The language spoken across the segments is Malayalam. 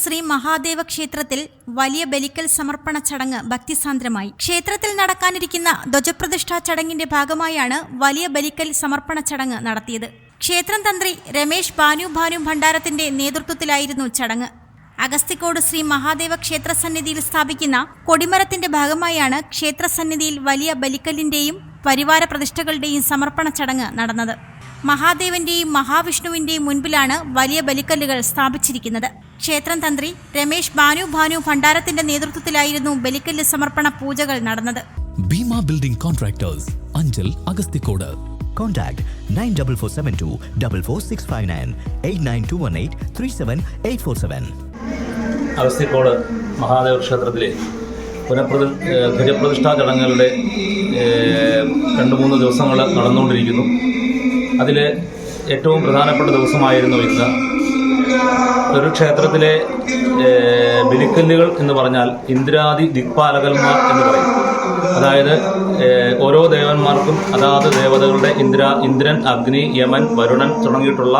ശ്രീ മഹാദേവ ക്ഷേത്രത്തിൽ വലിയ ബലിക്കൽ സമർപ്പണ ചടങ്ങ് ഭക്തിസാന്ദ്രമായി. ക്ഷേത്രത്തിൽ നടക്കാനിരിക്കുന്ന ധ്വജപ്രതിഷ്ഠാ ചടങ്ങിന്റെ ഭാഗമായാണ് വലിയ ബലിക്കൽ സമർപ്പണ ചടങ്ങ് നടത്തിയത്. ക്ഷേത്രം തന്ത്രി രമേശ് ബാനു ഭാനു ഭണ്ഡാരത്തിന്റെ നേതൃത്വത്തിലായിരുന്നു ചടങ്ങ്. അഗസ്തിക്കോട് ശ്രീ മഹാദേവ ക്ഷേത്ര സന്നിധിയിൽ സ്ഥാപിക്കുന്ന കൊടിമരത്തിന്റെ ഭാഗമായാണ് ക്ഷേത്ര സന്നിധിയിൽ വലിയ ബലിക്കലിന്റെയും പരിവാര പ്രതിഷ്ഠകളുടെയും സമർപ്പണ ചടങ്ങ് നടന്നത്. മഹാദേവന്റെയും മഹാവിഷ്ണുവിന്റെയും മുൻപിലാണ് വലിയ ബലിക്കല്ലുകൾ സ്ഥാപിച്ചിരിക്കുന്നത്. ക്ഷേത്രം തന്ത്രി രമേശ് ബാനു ഭാനു ഭണ്ഡാരത്തിന്റെ നേതൃത്വത്തിലായിരുന്നു ബലിക്കല്ല് സമർപ്പണ പൂജകൾ നടന്നത്. Bhima building contractors Anchal Agasthikode. Contact 94472 44659 89218 37847. Agasthikode Mahadeva ക്ഷേത്രത്തിലെ പുനഃപ്രതി ധ്വജപ്രതിഷ്ഠാ ചടങ്ങുകളുടെ രണ്ട് മൂന്ന് ദിവസങ്ങൾ നടന്നുകൊണ്ടിരിക്കുന്നു. അതിൽ ഏറ്റവും പ്രധാനപ്പെട്ട ദിവസമായിരുന്നു ഇന്ന്. ഒരു ക്ഷേത്രത്തിലെ ബലിക്കല്ലുകൾ എന്ന് പറഞ്ഞാൽ ഇന്ദ്രാദി ദിക്പാലകന്മാർ എന്ന് പറയും. അതായത് ഓരോ ദേവന്മാർക്കും അതാത് ദേവതകളുടെ ഇന്ദ്ര ഇന്ദ്രൻ അഗ്നി യമൻ വരുണൻ തുടങ്ങിയിട്ടുള്ള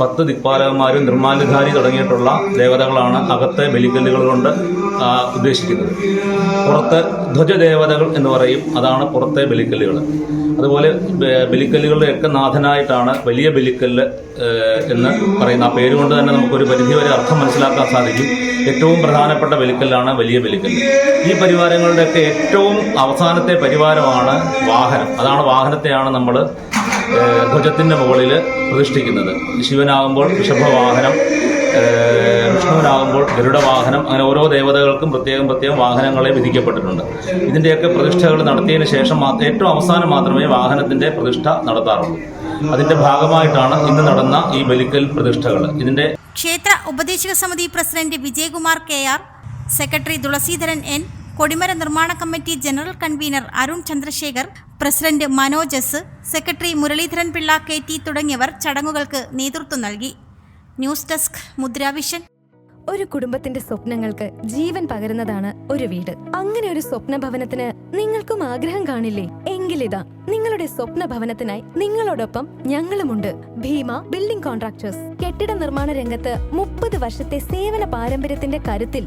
പത്ത് ദിക്പാലകന്മാരും നിർമ്മാല്യധാരി തുടങ്ങിയിട്ടുള്ള ദേവതകളാണ് അകത്തെ ബലിക്കല്ലുകൾ കൊണ്ട് ഉദ്ദേശിക്കുന്നത്. പുറത്ത് ധ്വജദേവതകൾ എന്ന് പറയും. അതാണ് പുറത്തെ ബലിക്കല്ലുകൾ. അതുപോലെ ബലിക്കല്ലുകളുടെയൊക്കെ നാഥനായിട്ടാണ് വലിയ ബലിക്കല്ല് എന്ന് പറയുന്ന ആ പേരുകൊണ്ട് തന്നെ നമുക്കൊരു പരിധിവരെ അർത്ഥം മനസ്സിലാക്കാൻ സാധിക്കും. ഏറ്റവും പ്രധാനപ്പെട്ട ബലിക്കല്ലാണ് വലിയ ബലിക്കല്ല്. ഈ പരിവാരങ്ങളുടെയൊക്കെ ഏറ്റവും അവസാനത്തെ പരിവാരമാണ് വാഹനം. അതാണ് വാഹനത്തെയാണ് നമ്മൾ ധ്വജത്തിന്റെ മുകളിൽ പ്രതിഷ്ഠിക്കുന്നത്. ശിവനാകുമ്പോൾ ഋഷഭവാഹനം വിഷ്ണുവിനാകുമ്പോൾ ഗരുഡവാഹനം അങ്ങനെ ഓരോ ദേവതകൾക്കും പ്രത്യേകം പ്രത്യേകം വാഹനങ്ങളെ വിധിക്കപ്പെട്ടിട്ടുണ്ട്. ഇതിന്റെയൊക്കെ പ്രതിഷ്ഠകൾ നടത്തിയതിന് ശേഷം ഏറ്റവും അവസാനം മാത്രമേ വാഹനത്തിന്റെ പ്രതിഷ്ഠ നടത്താറുള്ളൂ. അതിന്റെ ഭാഗമായിട്ടാണ് ഇന്ന് നടന്ന ഈ ബലിക്കൽ പ്രതിഷ്ഠകൾ. ഇതിന്റെ ക്ഷേത്ര ഉപദേശക സമിതി president Vijayakumar K R secretary Thulasidharan N കൊടിമര നിർമ്മാണ committee general convener Arun Chandrasekhar president Manojas secretary Muraleedharan Pillai K T തുടങ്ങിയവർ ചടങ്ങുകൾക്ക് നേതൃത്വം നൽകി. News desk Mudra vision. ഒരു കുടുംബത്തിന്റെ സ്വപ്നങ്ങൾക്ക് ജീവൻ പകരുന്നതാണ് ഒരു വീട്. അങ്ങനെ ഒരു സ്വപ്ന ഭവനത്തിന് നിങ്ങൾക്കും ആഗ്രഹം കാണില്ലേ? എങ്കിലിതാ നിങ്ങളുടെ സ്വപ്ന ഭവനത്തിനായി നിങ്ങളോടൊപ്പം ഞങ്ങളുമുണ്ട്. Bhima building contractors. കെട്ടിട നിർമ്മാണ രംഗത്ത് മുപ്പത് വർഷത്തെ സേവന പാരമ്പര്യത്തിന്റെ കരുത്തിൽ